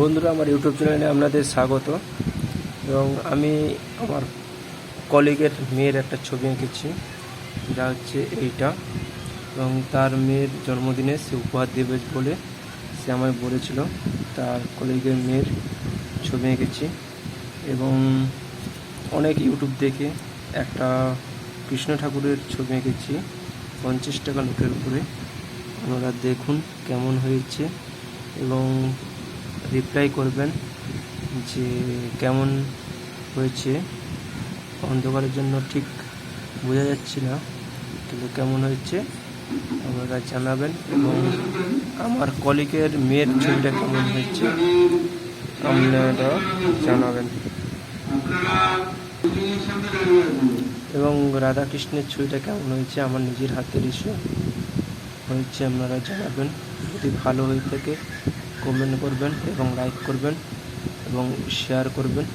বন্ধুরা, আমার ইউটিউব চ্যানেলে আপনাদের স্বাগত। এবং আমি আমার কলিগের মেয়ের একটা ছবি এঁকেছি, যা হচ্ছে এইটা। এবং তার মেয়ের জন্মদিনে সে উপহার দেবে বলে সে আমায় বলেছিল। তার কলিগের মেয়ের ছবি এঁকেছি। এবং অনেক ইউটিউব দেখে একটা কৃষ্ণ ঠাকুরের ছবি এঁকেছি, পঞ্চাশ টাকা লোকের উপরে। আপনারা দেখুন কেমন হয়েছে। এবং রিপ্লাই করবেন যে কেমন হয়েছে। অন্ধকারের জন্য ঠিক বোঝা যাচ্ছে না, কিন্তু কেমন হয়েছে আপনারা জানাবেন এবং আমার কলিগের মেয়ের ছবিটা কেমন হয়েছে আপনারা জানাবেন। এবং রাধাকৃষ্ণের ছবিটা কেমন হয়েছে আমার নিজের হাতের ইস্যু হয়েছে, আপনারা জানাবেন। যদি ভালো হয়ে থাকে কমেন্ট করবেন এবং লাইক করবেন এবং শেয়ার করবেন।